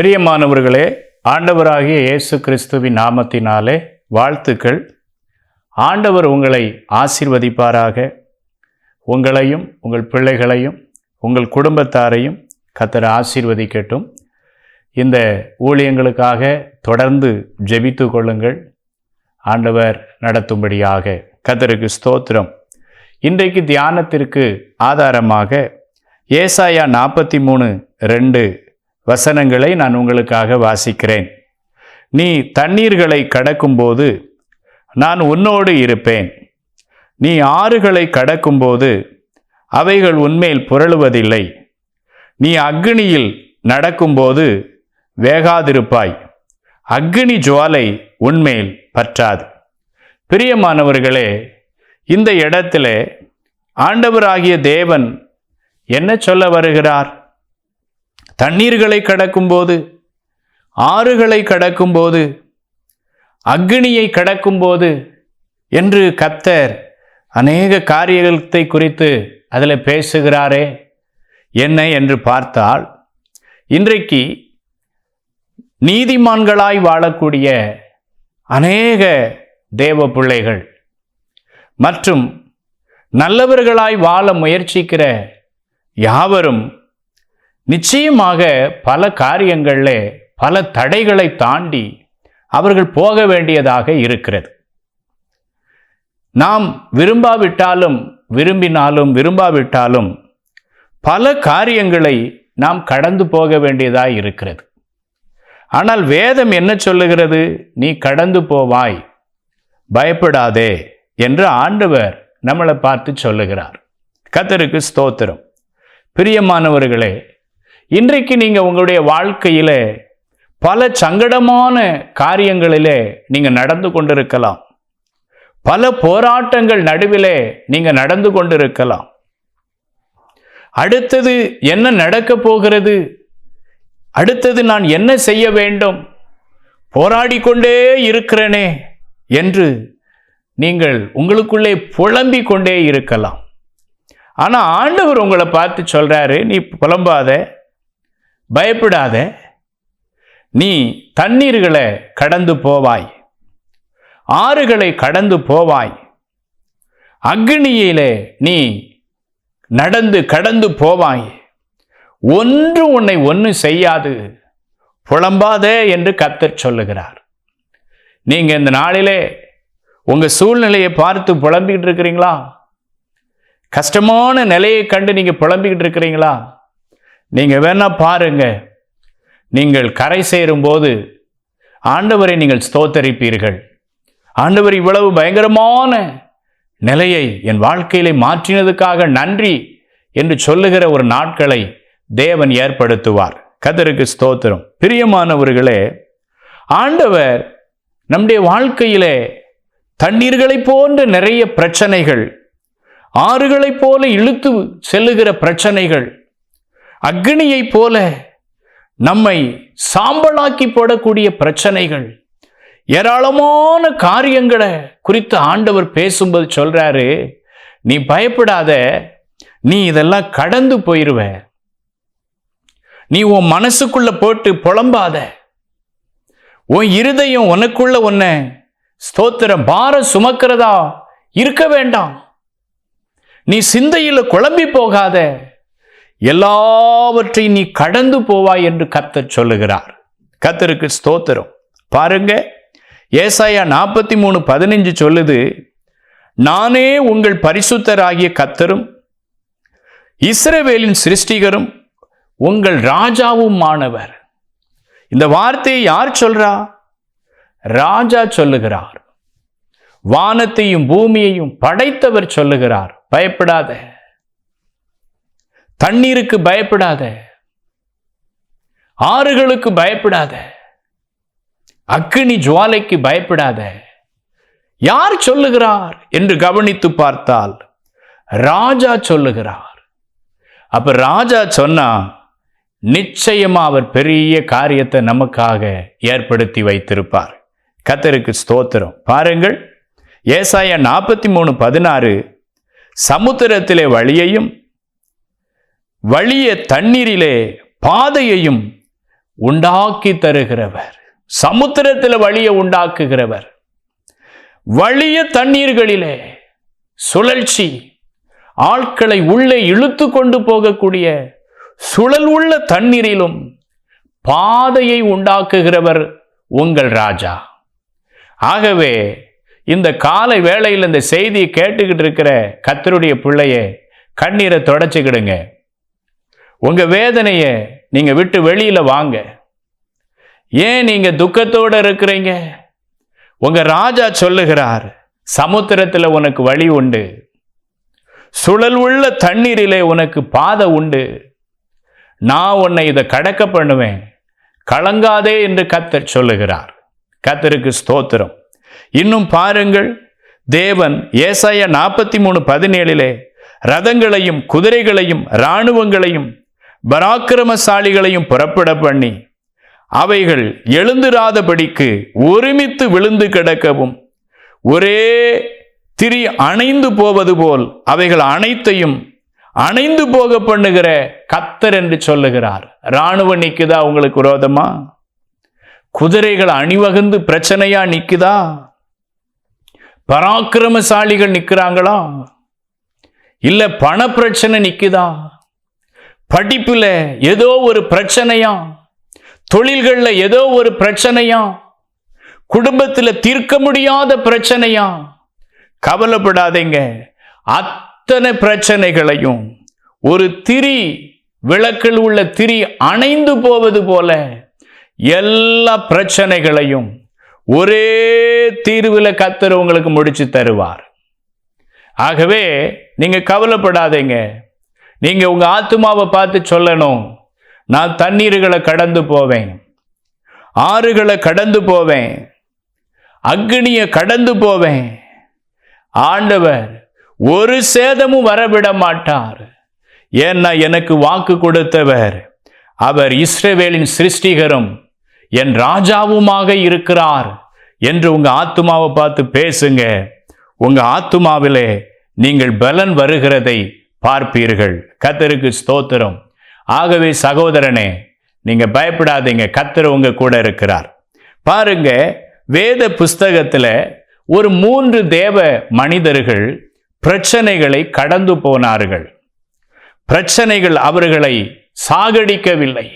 பிரியமானவர்களே ஆண்டவராகிய இயேசு கிறிஸ்துவின் நாமத்தினாலே வாழ்த்துக்கள். ஆண்டவர் உங்களை ஆசிர்வதிப்பாராக. உங்களையும் உங்கள் பிள்ளைகளையும் உங்கள் குடும்பத்தாரையும் கத்தர் ஆசீர்வதிக்கட்டும். இந்த ஊழியங்களுக்காக தொடர்ந்து ஜெபித்து கொள்ளுங்கள். ஆண்டவர் நடத்தும்படியாக கத்தருக்கு ஸ்தோத்திரம். இன்றைக்கு தியானத்திற்கு ஆதாரமாக ஏசாயா நாற்பத்தி மூணு ரெண்டு வசனங்களை நான் உங்களுக்காக வாசிக்கிறேன். நீ தண்ணீர்களை கடக்கும்போது நான் உன்னோடு இருப்பேன். நீ ஆறுகளை கடக்கும்போது அவைகள் உன்மேல் புரளுவதில்லை. நீ அக்னியில் நடக்கும்போது வேகாதிருப்பாய். அக்னி ஜுவாலை உன்மேல் பற்றாது. பிரியமானவர்களே இந்த இடத்துல ஆண்டவராகிய தேவன் என்ன சொல்ல வருகிறார்? தண்ணீர்களை கடக்கும்போது ஆறுகளை கடக்கும்போது அக்னியை கடக்கும்போது என்று கத்தர் அநேக காரியத்தை குறித்து அதில் பேசுகிறாரே என்ன என்று பார்த்தால் இன்றைக்கு நீதிமான்களாய் வாழக்கூடிய அநேக தேவ பிள்ளைகள் மற்றும் நல்லவர்களாய் வாழ முயற்சிக்கிற யாவரும் நிச்சயமாக பல காரியங்களில் பல தடைகளை தாண்டி அவர்கள் போக வேண்டியதாக இருக்கிறது. நாம் விரும்பாவிட்டாலும் விரும்பினாலும் விரும்பாவிட்டாலும் பல காரியங்களை நாம் கடந்து போக வேண்டியதாக இருக்கிறது. ஆனால் வேதம் என்ன சொல்லுகிறது? நீ கடந்து போவாய் பயப்படாதே என்று ஆண்டவர் நம்மளை பார்த்து சொல்லுகிறார். கத்தருக்கு ஸ்தோத்திரம். பிரியமானவர்களே இன்றைக்கு நீங்கள் உங்களுடைய வாழ்க்கையில் பல சங்கடமான காரியங்களிலே நீங்கள் நடந்து கொண்டிருக்கலாம். பல போராட்டங்கள் நடுவிலே நீங்கள் நடந்து கொண்டிருக்கலாம். அடுத்தது என்ன நடக்கப் போகிறது? அடுத்தது நான் என்ன செய்ய வேண்டும்? போராடி கொண்டே இருக்கிறேனே என்று நீங்கள் உங்களுக்குள்ளே புலம்பிக் கொண்டே இருக்கலாம். ஆனால் ஆண்டவர் உங்களை பார்த்து சொல்கிறாரு நீ புலம்பாத பயப்படாத. நீ தண்ணீர்களை கடந்து போவாய். ஆறுகளை கடந்து போவாய். அக்னியிலே நீ நடந்து கடந்து போவாய். ஒன்று உன்னை ஒன்று செய்யாது. புலம்பாதே என்று கத்தர் சொல்லுகிறார். நீங்கள் இந்த நாளிலே உங்கள் சூழ்நிலையை பார்த்து புலம்பிக்கிட்டு இருக்கிறீங்களா? கஷ்டமான நிலையை கண்டு நீங்கள் புலம்பிக்கிட்டு இருக்கிறீங்களா? நீங்கள் வேணால் பாருங்க. நீங்கள் கரை சேரும்போது ஆண்டவரை நீங்கள் ஸ்தோத்தரிப்பீர்கள். ஆண்டவர் இவ்வளவு பயங்கரமான நிலையை என் வாழ்க்கையிலே மாற்றினதுக்காக நன்றி என்று சொல்லுகிற ஒரு நாட்களை தேவன் ஏற்படுத்துவார். கதருக்கு ஸ்தோத்திரம். பிரியமானவர்களே ஆண்டவர் நம்முடைய வாழ்க்கையிலே தண்ணீர்களைப் போன்ற நிறைய பிரச்சனைகள் ஆறுகளைப் போல இழுத்து செல்லுகிற பிரச்சனைகள் அக்னியைப் போல நம்மை சாம்பலாக்கி போடக்கூடிய பிரச்சனைகள் ஏராளமான காரியங்களை குறித்து ஆண்டவர் பேசும்போது சொல்கிறாரு நீ பயப்படாத நீ இதெல்லாம் கடந்து போயிருவ. நீ உன் மனசுக்குள்ள போட்டு புலம்பாத. உன் இருதயம் உனக்குள்ள உன்னை ஸ்தோத்திர பாரம் சுமக்கிறதா இருக்க வேண்டாம். நீ சிந்தையில் குழம்பி போகாத. எல்லாவற்றையும் நீ கடந்து போவாய் என்று கத்தர் சொல்லுகிறார். கத்தருக்கு ஸ்தோத்திரம். பாருங்க ஏசாயா நாற்பத்தி மூணு பதினஞ்சு சொல்லுது நானே உங்கள் பரிசுத்தராகிய கத்தரும் இஸ்ரவேலின் சிருஷ்டிகரும் உங்கள் ராஜாவும் மாணவர் இந்த வார்த்தையை யார் சொல்றா? ராஜா சொல்லுகிறார். வானத்தையும் பூமியையும் படைத்தவர் சொல்லுகிறார். பயப்படாத. தண்ணீருக்கு பயப்படாத. ஆறுகளுக்கு பயப்படாத. அக்கினி ஜுவாலைக்கு பயப்படாத. யார் சொல்லுகிறார் என்று கவனித்து பார்த்தால் ராஜா சொல்லுகிறார். அப்ப ராஜா சொன்னா நிச்சயமா அவர் பெரிய காரியத்தை நமக்காக ஏற்படுத்தி வைத்திருப்பார். கத்தருக்கு ஸ்தோத்திரம். பாருங்கள் ஏசாயா நாற்பத்தி மூணு பதினாறு சமுத்திரத்திலே வழியையும் வழிய தண்ணீரிலே பாதையையும் உண்டாக்கி தருகிறவர். சமுத்திரத்தில் வழியை உண்டாக்குகிறவர். வழிய தண்ணீர்களிலே சுழற்சி ஆட்களை உள்ளே இழுத்து கொண்டு போகக்கூடிய சுழல் உள்ள தண்ணீரிலும் பாதையை உண்டாக்குகிறவர் உங்கள் ராஜா. ஆகவே இந்த காலை வேளையில் இந்த செய்தியை கேட்டுக்கிட்டு இருக்கிற கத்தருடைய பிள்ளையை கண்ணீரை தொடச்சிக்கிடுங்க. உங்கள் வேதனையை நீங்கள் விட்டு வெளியில் வாங்க. ஏன் நீங்கள் துக்கத்தோட இருக்கிறீங்க? உங்கள் ராஜா சொல்லுகிறார் சமுத்திரத்தில் உனக்கு வழி உண்டு. சுழல் உள்ள தண்ணீரிலே உனக்கு பாதை உண்டு. நான் உன்னை இதை கடக்க பண்ணுவேன். கலங்காதே என்று கத்தர் சொல்லுகிறார். கத்தருக்கு ஸ்தோத்திரம். இன்னும் பாருங்கள் தேவன் ஏசாய நாற்பத்தி மூணு பதினேழிலே ரதங்களையும் குதிரைகளையும் இராணுவங்களையும் பராக்கிரமசாலிகளையும் புறப்பட பண்ணி அவைகள் எழுந்திராதபடிக்கு ஒருமித்து விழுந்து கிடக்கவும் ஒரே திரி அணைந்து போவது போல் அவைகள் அனைத்தையும் அணைந்து போக பண்ணுகிற கத்தர் என்று சொல்லுகிறார். இராணுவம் நிற்குதா உங்களுக்கு விரோதமா? குதிரைகள் அணிவகுந்து பிரச்சனையா நிற்குதா? பராக்கிரமசாலிகள் நிற்கிறாங்களா? இல்லை பண பிரச்சனை நிற்குதா? படிப்பில் ஏதோ ஒரு பிரச்சனையா? தொழில்களில் ஏதோ ஒரு பிரச்சனையா? குடும்பத்தில் தீர்க்க முடியாத பிரச்சனையா? கவலைப்படாதீங்க. அத்தனை பிரச்சனைகளையும் ஒரு திரி விளக்கில் உள்ள திரி அணைந்து போவது போல எல்லா பிரச்சனைகளையும் ஒரே தீர்வில் கத்தர் உங்களுக்கு முடிச்சு தருவார். ஆகவே நீங்கள் கவலைப்படாதீங்க. நீங்கள் உங்கள் ஆத்மாவை பார்த்து சொல்லணும். நான் தண்ணீர்களை கடந்து போவேன். ஆறுகளை கடந்து போவேன். அக்னியை கடந்து போவேன். ஆண்டவர் ஒரு சேதமும் வரவிட மாட்டார். ஏன்னா எனக்கு வாக்கு கொடுத்தவர். அவர் இஸ்ரவேலின் சிருஷ்டிகரும் என் ராஜாவுமாக இருக்கிறார் என்று உங்கள் ஆத்துமாவை பார்த்து பேசுங்க. உங்கள் ஆத்துமாவிலே நீங்கள் பலன் வருகிறதை பார்ப்பீர்கள். கத்தருக்கு ஸ்தோத்திரம். ஆகவே சகோதரனே நீங்க பயப்படாதீங்க. கத்தர் உங்க கூட இருக்கிறார். பாருங்க வேத புஸ்தகத்துல ஒரு மூன்று தேவ மனிதர்கள் பிரச்சனைகளை கடந்து போனார்கள். பிரச்சனைகள் அவர்களை சாகடிக்கவில்லை.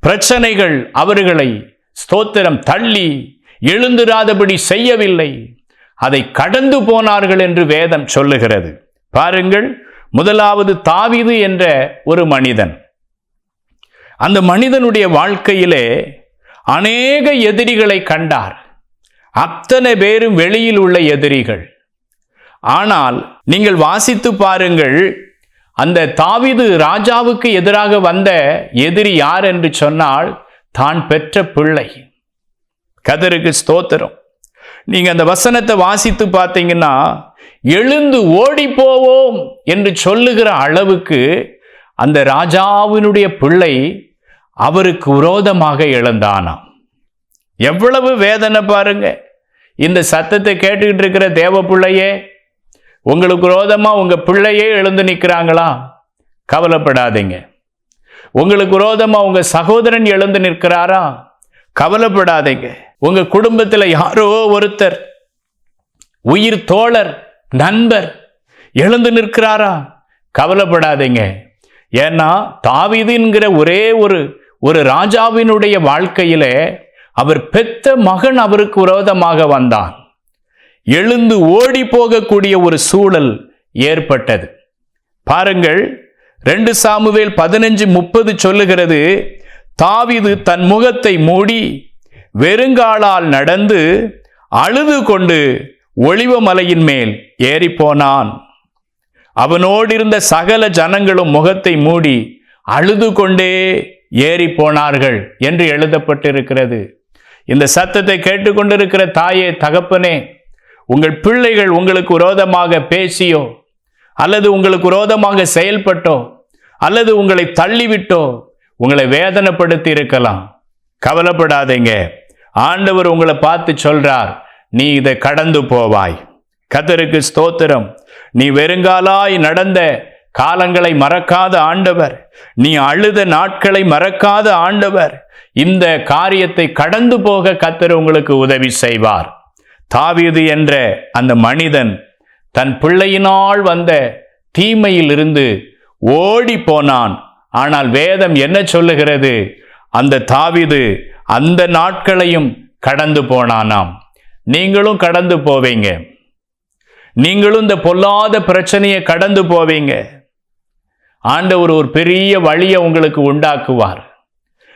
பிரச்சனைகள் அவர்களை ஸ்தோத்திரம் தள்ளி எழுந்திராதபடி செய்யவில்லை. அதை கடந்து போனார்கள் என்று வேதம் சொல்லுகிறது. பாருங்கள் முதலாவது தாவிது என்ற ஒரு மனிதன். அந்த மனிதனுடைய வாழ்க்கையிலே அநேக எதிரிகளை கண்டார். அத்தனை பேரும் வெளியில் உள்ள எதிரிகள். ஆனால் நீங்கள் வாசித்து பாருங்கள் அந்த தாவிது ராஜாவுக்கு எதிராக வந்த எதிரி யார் என்று சொன்னால் தான் பெற்ற பிள்ளை. கதருக்கு ஸ்தோத்திரம். நீங்கள் அந்த வசனத்தை வாசித்து பார்த்தீங்கன்னா எழுந்து ஓடி போவோம் என்று சொல்லுகிற அளவுக்கு அந்த ராஜாவினுடைய பிள்ளை அவருக்கு விரோதமாக எழுந்தானாம். எவ்வளவு வேதனை பாருங்க. இந்த சத்தத்தை கேட்டுக்கிட்டு இருக்கிற தேவ பிள்ளையே உங்களுக்கு விரோதமாக உங்கள் பிள்ளையே எழுந்து நிற்கிறாங்களா? கவலைப்படாதீங்க. உங்களுக்கு விரோதமாக உங்கள் சகோதரன் எழுந்து நிற்கிறாரா? கவலைப்படாதீங்க. உங்க குடும்பத்தில் யாரோ ஒருத்தர் உயிர் தோழர் நண்பர் எழுந்து நிற்கிறாரா? கவலைப்படாதீங்க. ஏன்னா தாவிதுங்கிற ஒரே ஒரு ஒரு ராஜாவினுடைய வாழ்க்கையிலே அவர் பெத்த மகன் அவருக்கு விரோதமாக வந்தான். எழுந்து ஓடி போகக்கூடிய ஒரு சூழல் ஏற்பட்டது. பாருங்கள் ரெண்டு சாமுவேல் பதினஞ்சு முப்பது சொல்லுகிறது தாவிது தன் முகத்தை மூடி வெறுங்காலால் நடந்து அழுது கொண்டு ஒளிவமலையின் மேல் ஏறிப்போனான் அவனோடிருந்த சகல ஜனங்களும் முகத்தை மூடி அழுது கொண்டே ஏறி போனார்கள் என்று எழுதப்பட்டிருக்கிறது. இந்த சத்தத்தை கேட்டுக்கொண்டிருக்கிற தாயே தகப்பனே உங்கள் பிள்ளைகள் உங்களுக்கு விரோதமாக பேசியோ அல்லது உங்களுக்கு விரோதமாக செயல்பட்டோ அல்லது உங்களை தள்ளிவிட்டோ உங்களை வேதனைப்படுத்தி இருக்கலாம் கவலைப்படாதீங்க. ஆண்டவர் உங்களை பார்த்து சொல்றார் நீ இதை கடந்து போவாய். கத்தருக்கு ஸ்தோத்திரம். நீ வெறுங்காலாய் நடந்த காலங்களை மறக்காத ஆண்டவர். நீ அழுத நாட்களை மறக்காத ஆண்டவர். இந்த காரியத்தை கடந்து போக கத்தர் உங்களுக்கு உதவி செய்வார். தாவீது என்ற அந்த மனிதன் தன் பிள்ளையினால் வந்த தீமையிலிருந்து ஓடி போனான். ஆனால் வேதம் என்ன சொல்லுகிறது? அந்த தாவிது அந்த நாட்களையும் கடந்து போனானாம். நீங்களும் கடந்து போவீங்க. நீங்களும் இந்த பொல்லாத பிரச்சனையை கடந்து போவீங்க. ஆண்டவர் ஒரு பெரிய வழியை உங்களுக்கு உண்டாக்குவார்.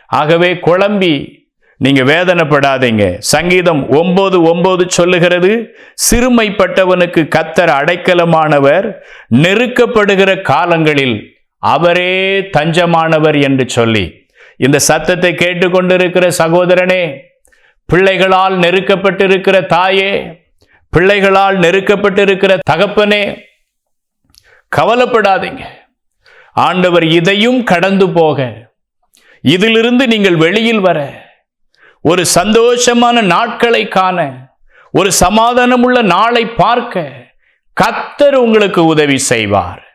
ஆகவே குழம்பி நீங்கள் வேதனைப்படாதீங்க. சங்கீதம் ஒம்பது ஒம்பது சொல்லுகிறது சிறுமைப்பட்டவனுக்கு கத்தர் அடைக்கலமானவர் நெருக்கப்படுகிற காலங்களில் அவரே தஞ்சமானவர் என்று சொல்லி இந்த சத்தத்தை கேட்டுக்கொண்டிருக்கிற சகோதரனே பிள்ளைகளால் நெருக்கப்பட்டிருக்கிற தாயே பிள்ளைகளால் நெருக்கப்பட்டிருக்கிற தகப்பனே கவலைப்படாதீங்க. ஆண்டவர் இதையும் கடந்து போக. இதிலிருந்து நீங்கள் வெளியில் வர. ஒரு சந்தோஷமான நாட்களை காண. ஒரு சமாதானமுள்ள நாளை பார்க்க கத்தர் உங்களுக்கு உதவி செய்வார்.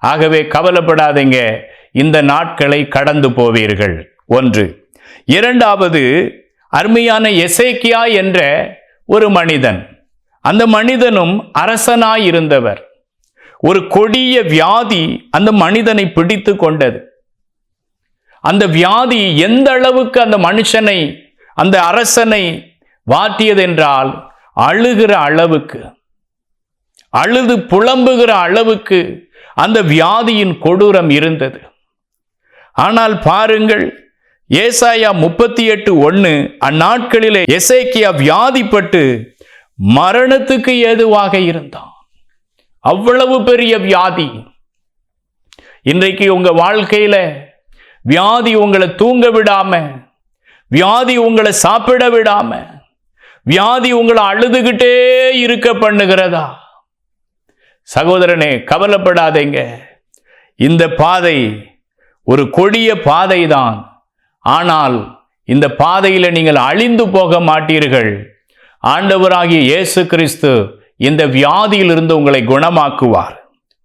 ஆகவே கவலைப்படாதீங்க. இந்த நாட்களை கடந்து போவீர்கள். ஒன்று. இரண்டாவது அருமையான எசேக்கியா என்ற ஒரு மனிதன். அந்த மனிதனும் அரசனாய் இருந்தவர். ஒரு கொடிய வியாதி அந்த மனிதனை பிடித்து கொண்டது. அந்த வியாதி எந்த அளவுக்கு அந்த மனுஷனை அந்த அரசனை வாட்டியதென்றால் அழுகிற அளவுக்கு அழுது புலம்புகிற அளவுக்கு அந்த வியாதியின் கொடூரம் இருந்தது. ஆனால் பாருங்கள் ஏசாயா முப்பத்தி எட்டு ஒன்று அந்நாட்களிலே எசேக்கியா வியாதிப்பட்டு மரணத்துக்கு ஏதுவாக இருந்தான். அவ்வளவு பெரிய வியாதி. இன்றைக்கு உங்கள் வாழ்க்கையில் வியாதி உங்களை தூங்க விடாம வியாதி உங்களை சாப்பிட விடாம வியாதி உங்களை அழுதுகிட்டே இருக்க பண்ணுகிறதா? சகோதரனே கவலைப்படாதீங்க. இந்த பாதை ஒரு கொடிய பாதை தான் ஆனால் இந்த பாதையில் நீங்கள் அழிந்து போக மாட்டீர்கள். ஆண்டவராகிய இயேசு கிறிஸ்து இந்த வியாதியிலிருந்து உங்களை குணமாக்குவார்.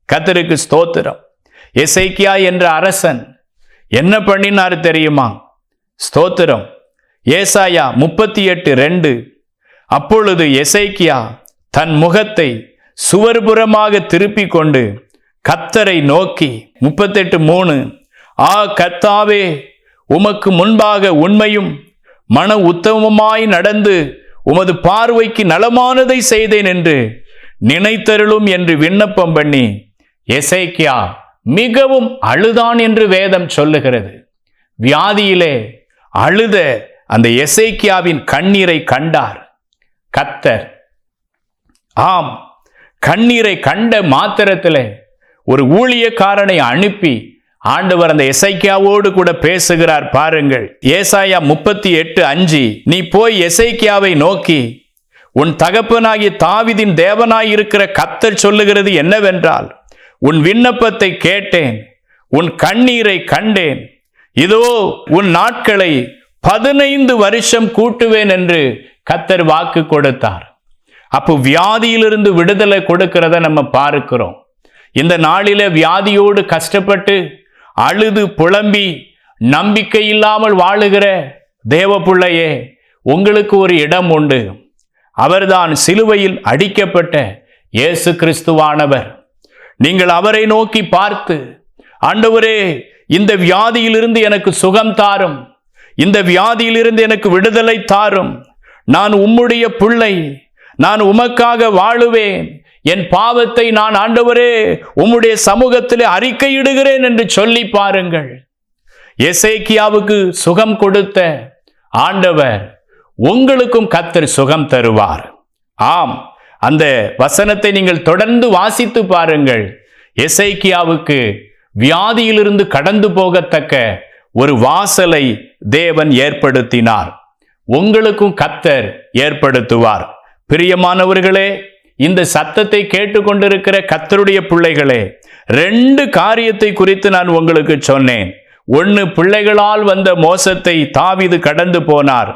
கத்தருக்கு ஸ்தோத்திரம். எசைக்கியா என்ற அரசன் என்ன பண்ணினார் தெரியுமா? ஸ்தோத்திரம். ஏசாயா முப்பத்தி எட்டு ரெண்டு. அப்பொழுது எசைக்கியா தன் முகத்தை சுவர்புறமாக திருப்பிக் கொண்டு கத்தரை நோக்கி முப்பத்தெட்டு மூணு ஆ கத்தாவே உமக்கு முன்பாக உண்மையும் மன உத்தமமாய் நடந்து உமது பார்வைக்கு நலமானதை செய்தேன் என்று நினைத்தருளும் என்று விண்ணப்பம் பண்ணி எசைக்கியா மிகவும் அழுதான் என்று வேதம் சொல்லுகிறது. வியாதியிலே அழுத அந்த எசைக்கியாவின் கண்ணீரை கண்டார். கத்தர் ஆம் கண்ணீரை கண்ட மாத்திரத்தில் ஒரு ஊழியக்காரனை அனுப்பி ஆண்டவர் அந்த எசைக்கியாவோடு கூட பேசுகிறார் பாருங்கள். ஏசாயா முப்பத்தி எட்டு அஞ்சு நீ போய் எசைக்கியாவை நோக்கி உன் தகப்பனாகிய தாவிதின் தேவனாயிருக்கிற கத்தர் சொல்லுகிறது என்னவென்றால் உன் விண்ணப்பத்தை கேட்டேன் உன் கண்ணீரை கண்டேன். இதோ உன் நாட்களை பதினைந்து வருஷம் கூட்டுவேன் என்று கத்தர் வாக்கு கொடுத்தார். அப்போ வியாதியிலிருந்து விடுதலை கொடுக்கிறத நம்ம பார்க்கிறோம். இந்த நாளில வியாதியோடு கஷ்டப்பட்டு அழுது புலம்பி நம்பிக்கை இல்லாமல் வாழுகிற தேவ பிள்ளையே உங்களுக்கு ஒரு இடம் உண்டு. அவர்தான் சிலுவையில் அடிக்கப்பட்ட இயேசு கிறிஸ்துவானவர். நீங்கள் அவரை நோக்கி பார்த்து ஆண்டவரே இந்த வியாதியிலிருந்து எனக்கு சுகம் தாரும். இந்த வியாதியிலிருந்து எனக்கு விடுதலை தாரும். நான் உம்முடைய பிள்ளை. நான் உமக்காக வாழுவேன். என் பாவத்தை நான் ஆண்டவரே உம்முடைய சமூகத்திலே அறிக்கையிடுகிறேன் என்று சொல்லி பாருங்கள். எசேக்கியாவுக்கு சுகம் கொடுத்த ஆண்டவர் உங்களுக்கும் கத்தர் சுகம் தருவார். ஆம் அந்த வசனத்தை நீங்கள் தொடர்ந்து வாசித்து பாருங்கள். எசைக்கியாவுக்கு வியாதியிலிருந்து கடந்து போகத்தக்க ஒரு வாசலை தேவன் ஏற்படுத்தினார். உங்களுக்கும் கத்தர் ஏற்படுத்துவார். பிரியமானவர்களே இந்த சத்தத்தை கேட்டுக்கொண்டிருக்கிற கத்தருடைய பிள்ளைகளே ரெண்டு காரியத்தை குறித்து நான் உங்களுக்கு சொன்னேன். ஒன்று பிள்ளைகளால் வந்த மோசத்தை தாவிது கடந்து போனார்.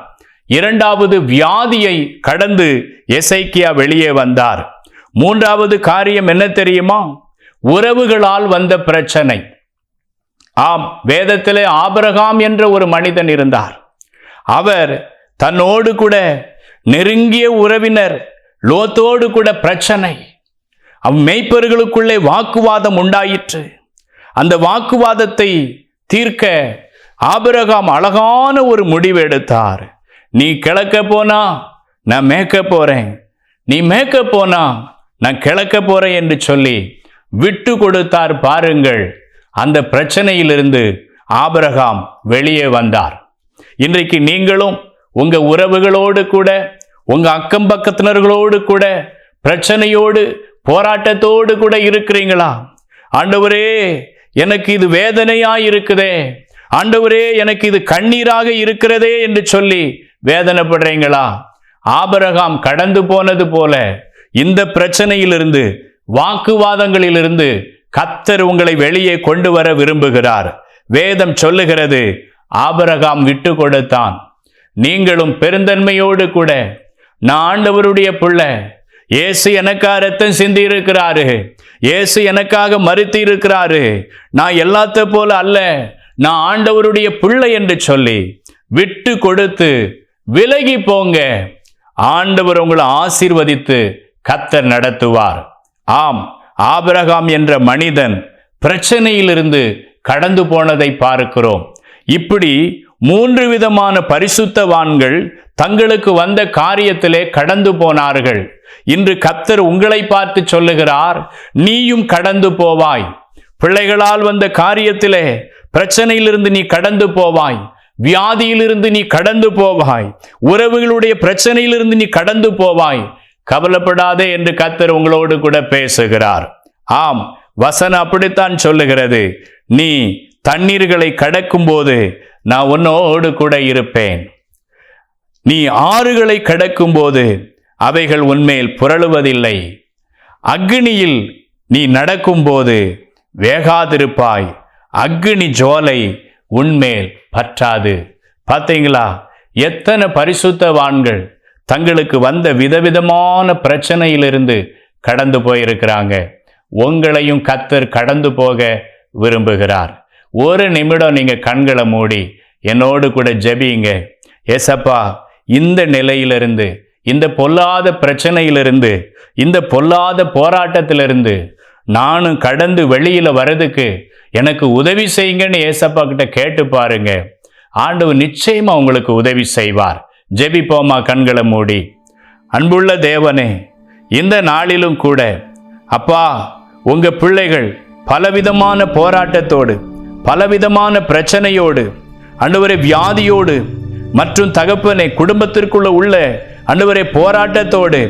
இரண்டாவது வியாதியை கடந்து எசைக்கியா வெளியே வந்தார். மூன்றாவது காரியம் என்ன தெரியுமா? உறவுகளால் வந்த பிரச்சனை. ஆம் வேதத்திலே ஆபரகாம் என்ற ஒரு மனிதன் இருந்தார். அவர் தன்னோடு கூட நெருங்கிய உறவினர் லோத்தோடு கூட பிரச்சனை. அவ் மெய்ப்பர்களுக்குள்ளே வாக்குவாதம் உண்டாயிற்று. அந்த வாக்குவாதத்தை தீர்க்க ஆபிரகாம் அழகான ஒரு முடிவு எடுத்தார். நீ கிழக்க போனா நான் மேய்க்க போறேன். நீ மேய்க்க போனா நான் கிழக்க போறேன் என்று சொல்லி விட்டு கொடுத்தார் பாருங்கள். அந்த பிரச்சனையிலிருந்து ஆபிரகாம் வெளியே வந்தார். இன்றைக்கு நீங்களும் உங்கள் உறவுகளோடு கூட உங்கள் அக்கம் பக்கத்தினர்களோடு கூட பிரச்சனையோடு போராட்டத்தோடு கூட இருக்கிறீங்களா? ஆண்டவரே எனக்கு இது வேதனையாக இருக்குதே. ஆண்டவரே எனக்கு இது கண்ணீராக இருக்கிறதே என்று சொல்லி வேதனைப்படுறீங்களா? ஆபரகாம் கடந்து போனது போல இந்த பிரச்சனையிலிருந்து வாக்குவாதங்களிலிருந்து கத்தர் உங்களை வெளியே கொண்டு வர விரும்புகிறார். வேதம் சொல்லுகிறது ஆபரகாம் விட்டு கொடுத்தான். நீங்களும் பெருந்தன்மையோடு கூட நான் ஆண்டவருடைய பிள்ளை இயேசு எனக்காக ரத்தம் சிந்தி இருக்கிறாரு இயேசு எனக்காக மறுத்தி இருக்கிறாரு நான் எல்லாத்த போல அல்ல நான் ஆண்டவருடைய பிள்ளை என்று சொல்லி விட்டு கொடுத்து விலகி போங்க. ஆண்டவர் உங்களை ஆசீர்வதித்து கத்தர் நடத்துவார். ஆம் ஆபிரகாம் என்ற மனிதன் பிரச்சனையிலிருந்து கடந்து போனதை பார்க்கிறோம். இப்படி மூன்று விதமான பரிசுத்தவான்கள் தங்களுக்கு வந்த காரியத்திலே கடந்து போனார்கள். இன்று கத்தர் உங்களை பார்த்து சொல்லுகிறார் நீயும் கடந்து போவாய். பிள்ளைகளால் வந்த காரியத்திலே பிரச்சனையிலிருந்து நீ கடந்து போவாய். வியாதியிலிருந்து நீ கடந்து போவாய். உறவுகளுடைய பிரச்சனையிலிருந்து நீ கடந்து போவாய். கவலைப்படாதே என்று கத்தர் உங்களோடு கூட பேசுகிறார். ஆம் வசனம் அப்படித்தான் சொல்லுகிறது. நீ தண்ணீர்களை கடக்கும்போது நான் உன்னோடு கூட இருப்பேன். நீ ஆறுகளை கடக்கும்போது அவைகள் உன்மேல் புரளுவதில்லை. அக்னியில் நீ நடக்கும்போது வேகாதிருப்பாய். அக்னி ஜோலை உன்மேல் பற்றாது. பார்த்தீங்களா? எத்தனை பரிசுத்தவான்கள் தங்களுக்கு வந்த விதவிதமான பிரச்சனையிலிருந்து கடந்து போயிருக்கிறாங்க. உங்களையும் கத்தர் கடந்து போக விரும்புகிறார். ஒரு நிமிடம் நீங்கள் கண்களை மூடி என்னோடு கூட ஜெபிங்க ஏசப்பா இந்த நிலையிலிருந்து இந்த பொல்லாத பிரச்சனையிலிருந்து இந்த பொல்லாத போராட்டத்திலிருந்து நானும் கடந்து வெளியில் வர்றதுக்கு எனக்கு உதவி செய்யுங்கன்னு ஏசப்பா கிட்ட கேட்டு பாருங்க. ஆண்டவர் நிச்சயமா உங்களுக்கு உதவி செய்வார். ஜெபிப்போமா கண்களை மூடி. அன்புள்ள தேவனே இந்த நாளிலும் கூட அப்பா உங்க பிள்ளைகள் பலவிதமான போராட்டத்தோடு பலவிதமான பிரச்சனையோடு அன்றுவரை வியாதியோடு மற்றும் தகப்பனை குடும்பத்திற்குள்ள உள்ள அன்றுவரை போராட்டத்தோடு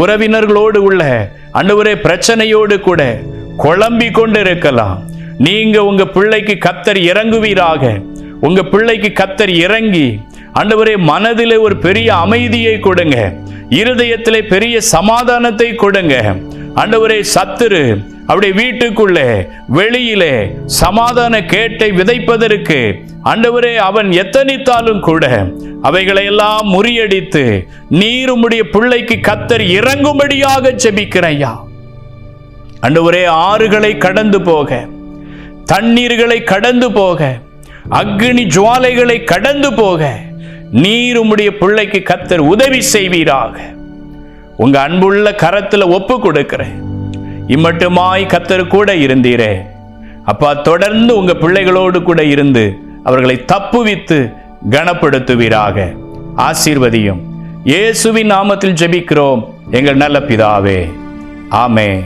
உறவினர்களோடு உள்ள அன்றுவரை பிரச்சனையோடு கூட குழம்பி கொண்டு இருக்கலாம் நீங்க உங்க பிள்ளைக்கு கத்தர் இறங்குவீராக. உங்க பிள்ளைக்கு கத்தர் இறங்கி ஆண்டவரே மனதிலே ஒரு பெரிய அமைதியை கொடுங்க. இருதயத்திலே பெரிய சமாதானத்தை கொடுங்க. ஆண்டவரே சத்துரு அப்படி வீட்டுக்குள்ளே வெளியிலே சமாதான கேட்டை விதைப்பதற்கு ஆண்டவரே அவன் எத்தனித்தாலும் கூட அவைகளை எல்லாம் முறியடித்து நீருமுடைய பிள்ளைக்கு கத்தர் இறங்கும்படியாக செபிக்கிறையா ஆண்டவரே ஆறுகளை கடந்து போக தண்ணீர்களை கடந்து போக அக்னி ஜுவாலைகளை கடந்து போக நீர் உம்முடைய பிள்ளைக்கு கத்தர் உதவி செய்வீராக. உங்க அன்புள்ள கரத்தில் ஒப்பு கொடுக்கிறேன். இம்மட்டுமாய் கத்தர் கூட இருந்தீரே. அப்பா தொடர்ந்து உங்க பிள்ளைகளோடு கூட இருந்து அவர்களை தப்புவித்து கனப்படுத்துவீராக. ஆசீர்வதியும். இயேசுவின் நாமத்தில் ஜெபிக்கிறோம். எங்கள் நல்ல பிதாவே. ஆமே